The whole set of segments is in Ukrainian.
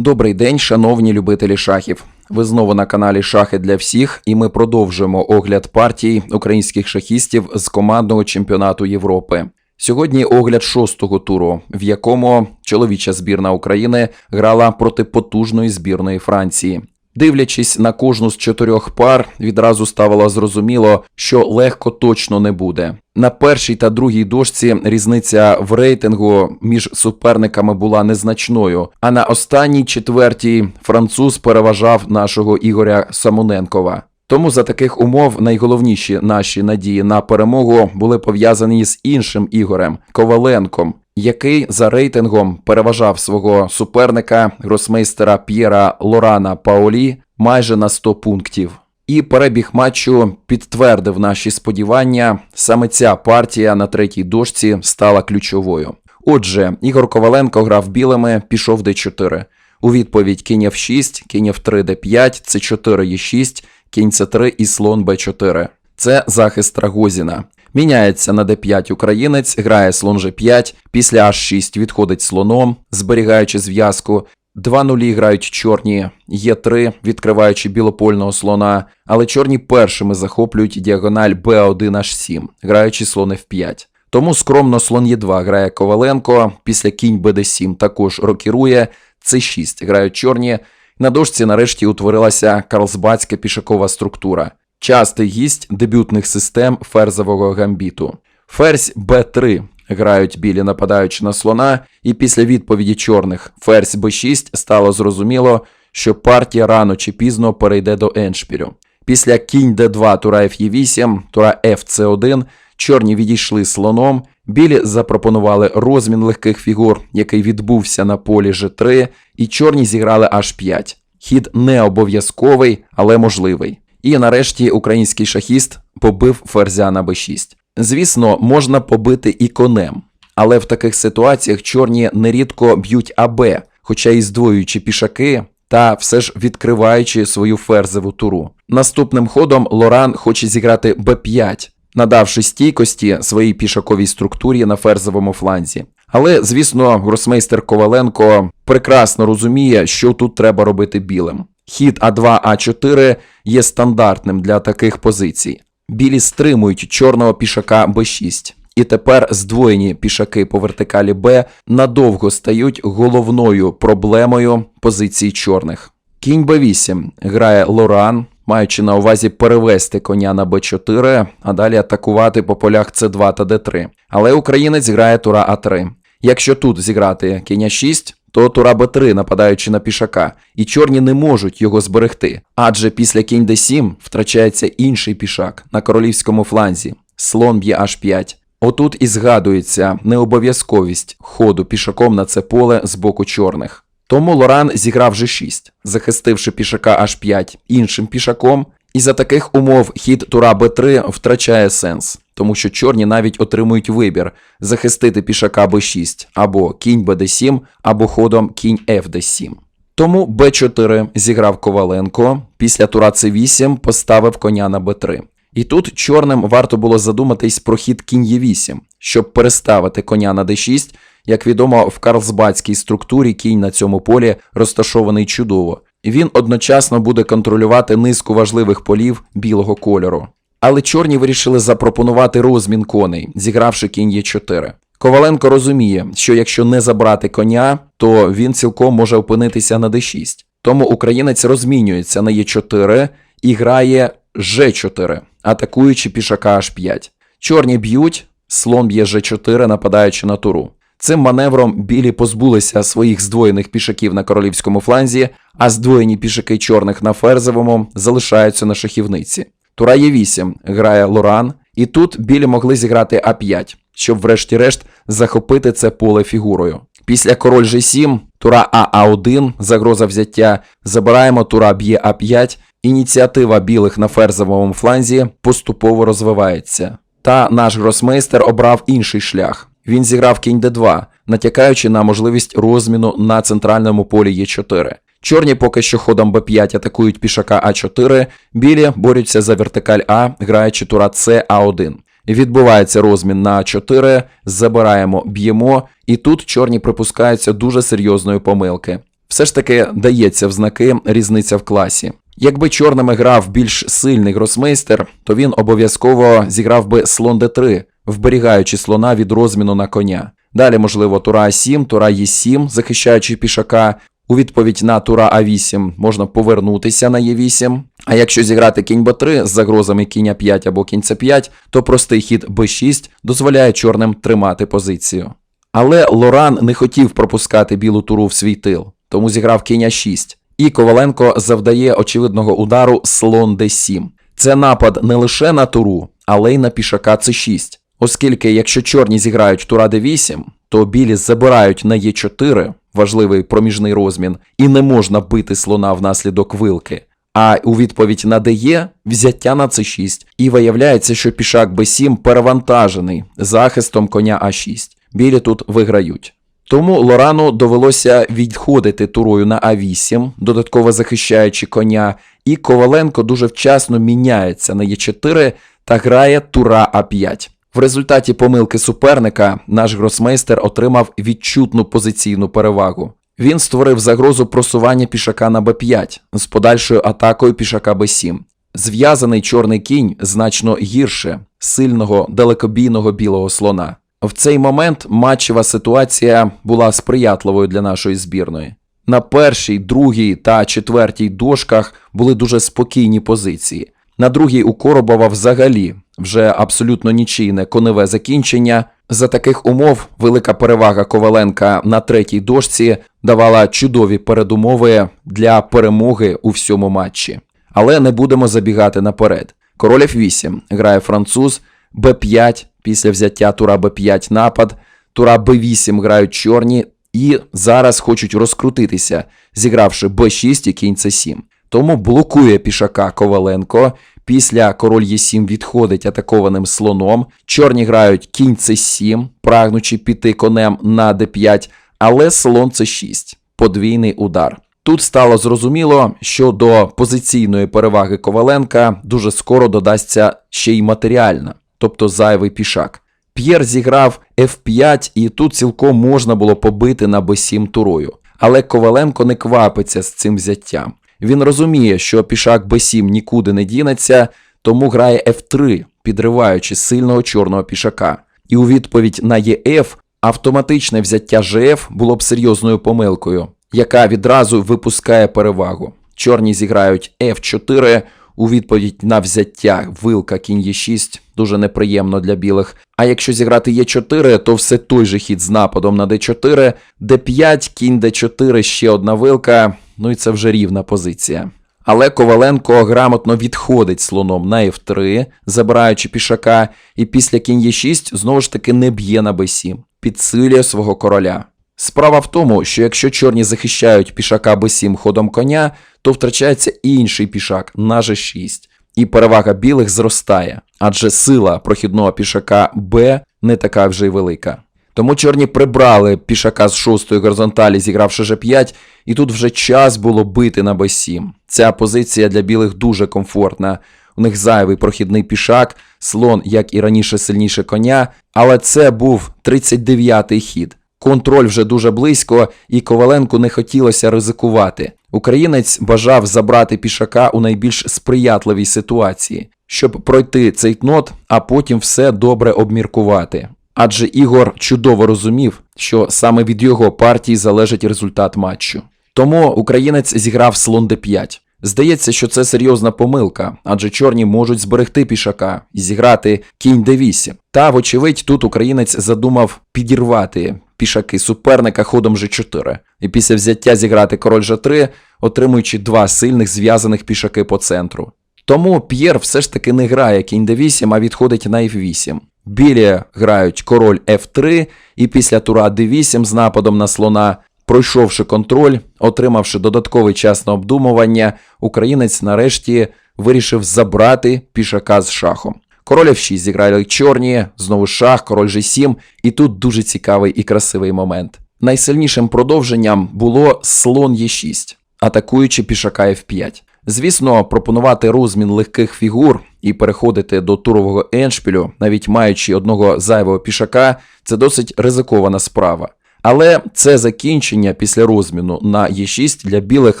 Добрий день, шановні любителі шахів. Ви знову на каналі Шахи для всіх, і ми продовжуємо огляд партій українських шахістів з командного чемпіонату Європи. Сьогодні огляд шостого туру, в якому чоловіча збірна України грала проти потужної збірної Франції. Дивлячись на кожну з чотирьох пар, відразу ставало зрозуміло, що легко точно не буде. На першій та другій дошці різниця в рейтингу між суперниками була незначною, а на останній четвертій француз переважав нашого Ігоря Самоненкова. Тому за таких умов найголовніші наші надії на перемогу були пов'язані з іншим Ігорем Коваленком, який за рейтингом переважав свого суперника гросмейстера П'єра Лорана Паолі майже на 100 пунктів. І перебіг матчу підтвердив наші сподівання. Саме ця партія на третій дошці стала ключовою. Отже, Ігор Коваленко грав білими, пішов d4. У відповідь кінь f6, кінь f3 d5, c4 e6, кінь c3 і слон b4. Це захист Рагозіна. Міняється на d5 українець, грає слон g5, після h6 відходить слоном, зберігаючи зв'язку. Два нулі грають чорні, Е3, відкриваючи білопольного слона, але чорні першими захоплюють діагональ Б1H7, граючи слон F5. Тому скромно слон Е2 грає Коваленко, після кінь БД7 також рокірує, С6 грають чорні. На дошці нарешті утворилася карлсбадська пішакова структура. Частий гість дебютних систем ферзового гамбіту. Ферзь Б3 грають білі, нападаючи на слона, і після відповіді чорних ферзь Б6 стало зрозуміло, що партія рано чи пізно перейде до еншпірю. Після кінь Д2 тура Ф'Е8, тура ФЦ1 чорні відійшли слоном, білі запропонували розмін легких фігур, який відбувся на полі Ж3, і чорні зіграли H5. Хід не обов'язковий, але можливий. І нарешті український шахіст побив ферзя на Б6. Звісно, можна побити і конем, але в таких ситуаціях чорні нерідко б'ють АБ, хоча і здвоюючи пішаки, та все ж відкриваючи свою ферзеву туру. Наступним ходом Лоран хоче зіграти Б5, надавши стійкості своїй пішаковій структурі на ферзовому фланзі. Але, звісно, гросмейстер Коваленко прекрасно розуміє, що тут треба робити білим. Хід А2 А4 є стандартним для таких позицій. Білі стримують чорного пішака Б6. І тепер здвоєні пішаки по вертикалі Б надовго стають головною проблемою позиції чорних. Кінь Б8 грає Лоран, маючи на увазі перевести коня на Б4, а далі атакувати по полях С2 та Д3. Але українець грає тура А3. Якщо тут зіграти кінь 6, то тура Б3, нападаючи на пішака, і чорні не можуть його зберегти. Адже після кінь Д7 втрачається інший пішак на королівському фланзі. Слон б'є H5. Отут і згадується необов'язковість ходу пішаком на це поле з боку чорних. Тому Лоран зіграв G6, захистивши пішака H5 іншим пішаком, і за таких умов хід тура Б3 втрачає сенс, тому що чорні навіть отримують вибір захистити пішака Б6 або кінь БД7, або ходом кінь ФД7. Тому Б4 зіграв Коваленко, після тура С8 поставив коня на Б3. І тут чорним варто було задуматись про хід кінь Е8, щоб переставити коня на d6. Як відомо, в карлсбадській структурі кінь на цьому полі розташований чудово. Він одночасно буде контролювати низку важливих полів білого кольору. Але чорні вирішили запропонувати розмін коней, зігравши кінь Е4. Коваленко розуміє, що якщо не забрати коня, то він цілком може опинитися на d6. Тому українець розмінюється на Е4 і грає Ж4, атакуючи пішака H5. Чорні б'ють, слон б'є Ж4, нападаючи на туру. Цим маневром білі позбулися своїх здвоєних пішаків на королівському фланзі, а здвоєні пішаки чорних на ферзовому залишаються на шахівниці. Тура Е8 грає Лоран, і тут білі могли зіграти А5, щоб врешті-решт захопити це поле фігурою. Після король G7, тура АА1, загроза взяття, забираємо тура б'є А5, ініціатива білих на ферзовому фланзі поступово розвивається. Та наш гросмейстер обрав інший шлях. Він зіграв кінь d2, натякаючи на можливість розміну на центральному полі Е4. Чорні поки що ходом Б5 атакують пішака А4, білі борються за вертикаль А, граючи тура С А1. Відбувається розмін на А4, забираємо, б'ємо, і тут чорні припускаються дуже серйозної помилки. все ж таки дається в знаки різниця в класі. Якби чорними грав більш сильний гросмейстер, то він обов'язково зіграв би слон d3, вберігаючи слона від розміну на коня. Далі, можливо, тура А7, тура Е7, захищаючи пішака. У відповідь на тура А8 можна повернутися на Е8. А якщо зіграти кінь Б3 з загрозами кінь А5 або кінь С5, то простий хід Б6 дозволяє чорним тримати позицію. Але Лоран не хотів пропускати білу туру в свій тил, тому зіграв кінь А6. І Коваленко завдає очевидного удару слон d7. Це напад не лише на туру, але й на пішака c6. Оскільки, якщо чорні зіграють тура d8, то білі забирають на e4, важливий проміжний розмін, і не можна бити слона внаслідок вилки. А у відповідь на ДЕ взяття на c6, і виявляється, що пішак b7 перевантажений захистом коня а6. Білі тут виграють. Тому Лорану довелося відходити турою на А8, додатково захищаючи коня, і Коваленко дуже вчасно міняється на Е4 та грає тура А5. В результаті помилки суперника наш гросмейстер отримав відчутну позиційну перевагу. Він створив загрозу просування пішака на Б5 з подальшою атакою пішака Б7. Зв'язаний чорний кінь значно гірше сильного далекобійного білого слона. В цей момент матчева ситуація була сприятливою для нашої збірної. На першій, другій та четвертій дошках були дуже спокійні позиції. На другій у Коробова взагалі вже абсолютно нічийне коневе закінчення. За таких умов велика перевага Коваленка на третій дошці давала чудові передумови для перемоги у всьому матчі. Але не будемо забігати наперед. Король F8 грає француз, Б5 після взяття тура Б5 напад, тура Б8 грають чорні і зараз хочуть розкрутитися, зігравши Б6 і кінь С7. Тому блокує пішака Коваленко. Після король Е7 відходить атакованим слоном. Чорні грають кінь С7, прагнучи піти конем на Д5, але слон С6. Подвійний удар. Тут стало зрозуміло, що до позиційної переваги Коваленка дуже скоро додасться ще й матеріальна, тобто зайвий пішак. П'єр зіграв F5, і тут цілком можна було побити на Б7 турою. Але Коваленко не квапиться з цим взяттям. Він розуміє, що пішак Б7 нікуди не дінеться, тому грає F3, підриваючи сильного чорного пішака. І у відповідь на ЄФ автоматичне взяття ЖФ було б серйозною помилкою, яка відразу випускає перевагу. Чорні зіграють F4 у відповідь на взяття вилка кінь Е6 дуже неприємно для білих. А якщо зіграти Е4, то все той же хід з нападом на Д4, Д5, кінь Д4, ще одна вилка, ну і це вже рівна позиція. Але Коваленко грамотно відходить слоном на F3, забираючи пішака, і після кінь Е6 знову ж таки не б'є на Б7, підсилює свого короля. Справа в тому, що якщо чорні захищають пішака Б7 ходом коня, то втрачається інший пішак на G6, і перевага білих зростає, адже сила прохідного пішака Б не така вже й велика. Тому чорні прибрали пішака з шостої горизонталі, зігравши G5, і тут вже час було бити на Б7. Ця позиція для білих дуже комфортна. У них зайвий прохідний пішак, слон, як і раніше, сильніше коня, але це був 39-й хід. Контроль вже дуже близько, і Коваленку не хотілося ризикувати. Українець бажав забрати пішака у найбільш сприятливій ситуації, щоб пройти цей кнот, а потім все добре обміркувати. Адже Ігор чудово розумів, що саме від його партії залежить результат матчу. Тому українець зіграв слон d5. Здається, що це серйозна помилка, адже чорні можуть зберегти пішака і зіграти кінь d8. Та, вочевидь, тут українець задумав підірвати пішаки суперника ходом g4, і після взяття зіграти король g3, отримуючи два сильних зв'язаних пішаки по центру. Тому П'єр все ж таки не грає кінь d8, а відходить на f8. Білі грають король f3, і після тура d8 з нападом на слона Пройшовши контроль, отримавши додатковий час на обдумування, українець нарешті вирішив забрати пішака з шахом. Король F6 зіграли чорні, знову шах, король G7, і тут дуже цікавий і красивий момент. Найсильнішим продовженням було слон Е6, атакуючи пішака F5. Звісно, пропонувати розмін легких фігур і переходити до турового еншпілю, навіть маючи одного зайвого пішака, це досить ризикована справа. Але це закінчення після розміну на Е6 для білих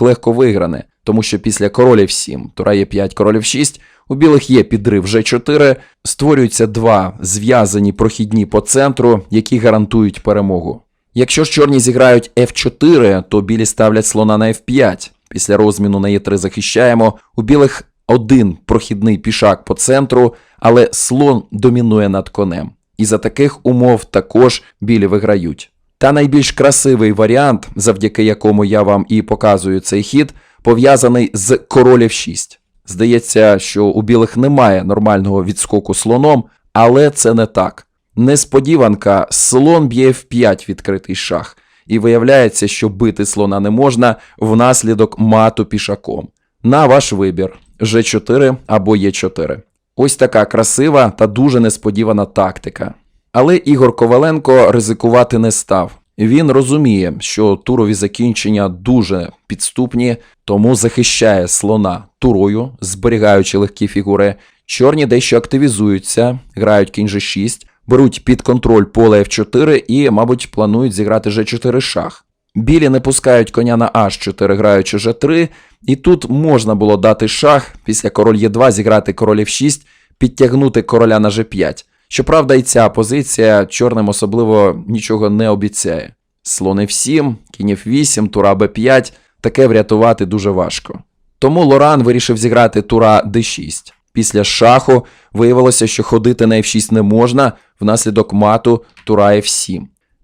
легко вигране, тому що після король F7, тура Е5, король F6, у білих є підрив G4, створюються два зв'язані прохідні по центру, які гарантують перемогу. Якщо ж чорні зіграють F4, то білі ставлять слона на F5. Після розміну на Е3 захищаємо. У білих один прохідний пішак по центру, але слон домінує над конем. І за таких умов також білі виграють. Та найбільш красивий варіант, завдяки якому я вам і показую цей хід, пов'язаний з король F6. Здається, що у білих немає нормального відскоку слоном, але це не так. Несподіванка, слон б'є F5 відкритий шах, і виявляється, що бити слона не можна внаслідок мату пішаком. На ваш вибір G4 або Е4. Ось така красива та дуже несподівана тактика. Але Ігор Коваленко ризикувати не став. Він розуміє, що турові закінчення дуже підступні, тому захищає слона турою, зберігаючи легкі фігури. Чорні дещо активізуються, грають кінь G6, беруть під контроль поле F4 і, мабуть, планують зіграти G4 шах. Білі не пускають коня на H4, граючи G3, і тут можна було дати шах, після король Е2 зіграти король F6, підтягнути короля на G5. Щоправда, і ця позиція чорним особливо нічого не обіцяє. Слон F7, кінь F8, тура B5 таке врятувати дуже важко. Тому Лоран вирішив зіграти тура D6. Після шаху виявилося, що ходити на F6 не можна внаслідок мату тура F7.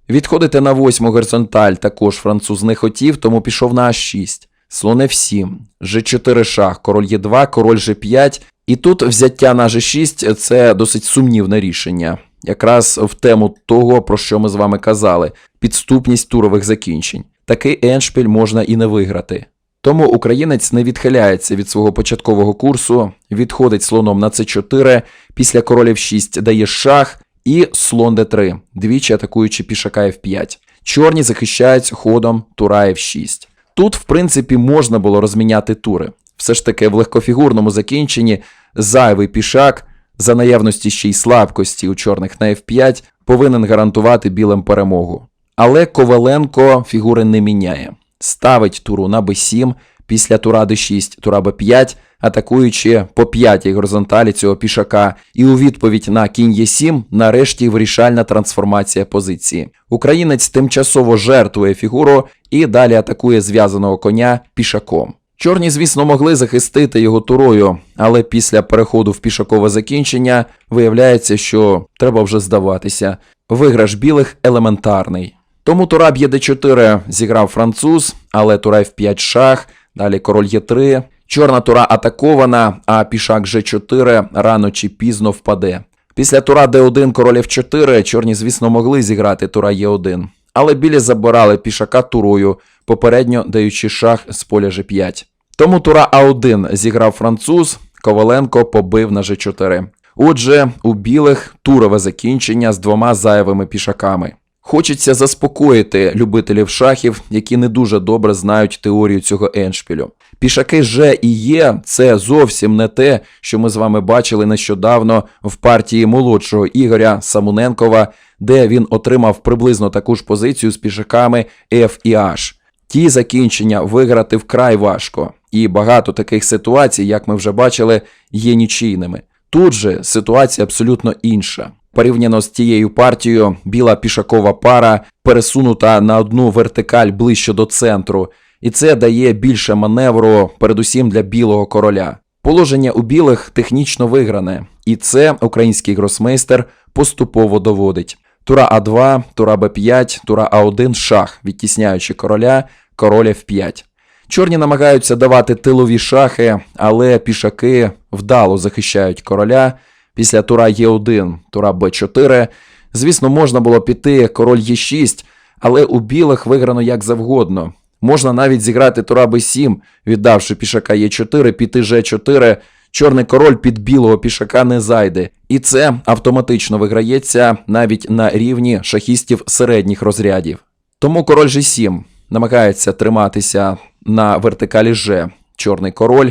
Відходити на восьму горизонталь також француз не хотів, тому пішов на А6. Слон F7, G4 шах, король Е2, король G5. І тут взяття на G6 це досить сумнівне рішення. Якраз в тему того, про що ми з вами казали: підступність турових закінчень. Такий еншпіль можна і не виграти. Тому українець не відхиляється від свого початкового курсу, відходить слоном на С4, після король F6 дає шах і слон d3, двічі атакуючи пішака F5. Чорні захищають ходом тура F6. Тут, в принципі, можна було розміняти тури. Все ж таки в легкофігурному закінченні зайвий пішак, за наявності ще й слабкості у чорних на F5, повинен гарантувати білим перемогу. Але Коваленко фігури не міняє. Ставить туру на b7, після тура d6, тура b5, атакуючи по п'ятій горизонталі цього пішака, і у відповідь на кінь Е7 нарешті вирішальна трансформація позиції. Українець тимчасово жертвує фігуру і далі атакує зв'язаного коня пішаком. Чорні, звісно, могли захистити його турою, але після переходу в пішакове закінчення виявляється, що треба вже здаватися. Виграш білих елементарний. Тому тура б'є d4 зіграв француз, але тура f5 шах, далі король Е3. Чорна тура атакована, а пішак G4 рано чи пізно впаде. Після тура d1 король f4 чорні, звісно, могли зіграти тура Е1, але білі забирали пішака турою, попередньо даючи шах з поля G5. Тому тура А1 зіграв француз, Коваленко побив на G4. Отже, у білих турове закінчення з двома зайвими пішаками. Хочеться заспокоїти любителів шахів, які не дуже добре знають теорію цього еншпілю. Пішаки Ж і Є це зовсім не те, що ми з вами бачили нещодавно в партії молодшого Ігоря Самуненкова, де він отримав приблизно таку ж позицію з пішаками F і H. Ті закінчення виграти вкрай важко, і багато таких ситуацій, як ми вже бачили, є нічийними. Тут же ситуація абсолютно інша. Порівняно з тією партією, біла пішакова пара пересунута на одну вертикаль ближче до центру, і це дає більше маневру, передусім для білого короля. Положення у білих технічно вигране, і це український гросмейстер поступово доводить. Тура А2, тура Б5, тура А1 шах, відтісняючи короля, король F5. Чорні намагаються давати тилові шахи, але пішаки вдало захищають короля. Після тура Е1, тура Б4. Звісно, можна було піти король Е6, але у білих виграно як завгодно. Можна навіть зіграти тура Б7, віддавши пішака Е4, піти Ж4. Чорний король під білого пішака не зайде, і це автоматично виграється навіть на рівні шахістів середніх розрядів. Тому король G7 намагається триматися на вертикалі Ж. Чорний король,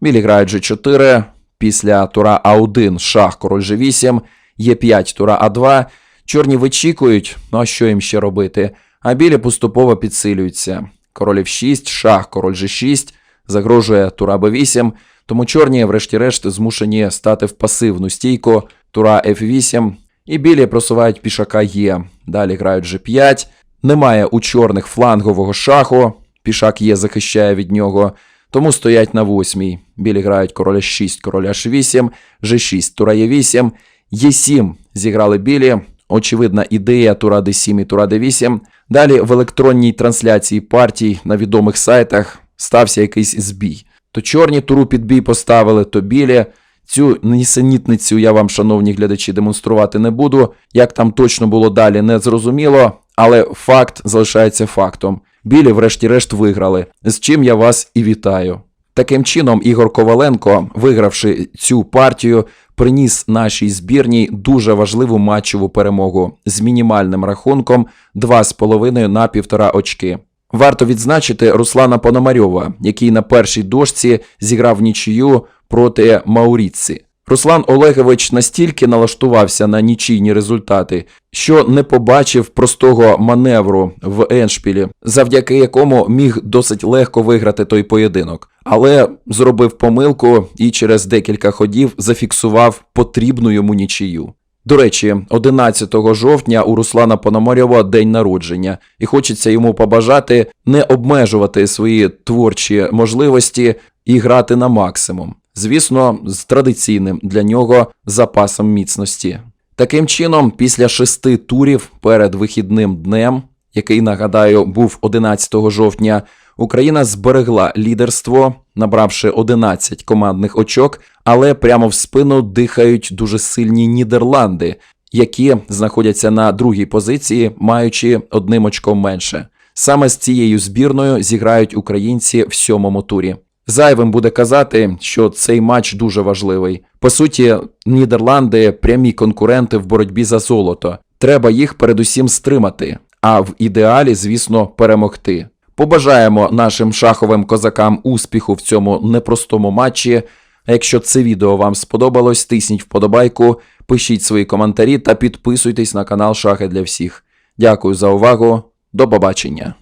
білі грають G4, після тура А1 шах король G8, Е5 тура А2. Чорні вичікують, ну а що їм ще робити? А білі поступово підсилюються. Король F6, шах, король G6, загрожує тура B8, тому чорні, врешті-решт, змушені стати в пасивну стійку, тура F8, і білі просувають пішака Е. Далі грають G5. Немає у чорних флангового шаху, пішак Е захищає від нього, тому стоять на восьмій. Білі грають король 6, король H8, G6, тура Е8, Е7 зіграли білі. Очевидна ідея тура D7 і тура D8. Далі в електронній трансляції партій на відомих сайтах стався якийсь збій. То чорні туру під бій поставили, то білі. Цю нісенітницю я вам, шановні глядачі, демонструвати не буду. Як там точно було далі, не зрозуміло, але факт залишається фактом. Білі, врешті-решт, виграли, з чим я вас і вітаю. Таким чином, Ігор Коваленко, вигравши цю партію, приніс нашій збірній дуже важливу матчову перемогу з мінімальним рахунком 2,5 на 1,5 очки. Варто відзначити Руслана Пономарьова, який на першій дошці зіграв нічию проти Мауріці. Руслан Олегович настільки налаштувався на нічийні результати, що не побачив простого маневру в Еншпілі, завдяки якому міг досить легко виграти той поєдинок, але зробив помилку і через декілька ходів зафіксував потрібну йому нічию. До речі, 11 жовтня у Руслана Пономарьова день народження, і хочеться йому побажати не обмежувати свої творчі можливості і грати на максимум. Звісно, з традиційним для нього запасом міцності. Таким чином, після шести турів перед вихідним днем, який нагадаю був 11 жовтня, Україна зберегла лідерство, набравши 11 командних очок, але прямо в спину дихають дуже сильні Нідерланди, які знаходяться на другій позиції, маючи одним очком менше. Саме з цією збірною зіграють українці в сьомому турі. Зайвим буде казати, що цей матч дуже важливий. По суті, Нідерланди прямі конкуренти в боротьбі за золото. Треба їх передусім стримати, а в ідеалі, звісно, перемогти. Побажаємо нашим шаховим козакам успіху в цьому непростому матчі. А якщо це відео вам сподобалось, тисніть вподобайку, пишіть свої коментарі та підписуйтесь на канал Шахи для всіх. Дякую за увагу. До побачення.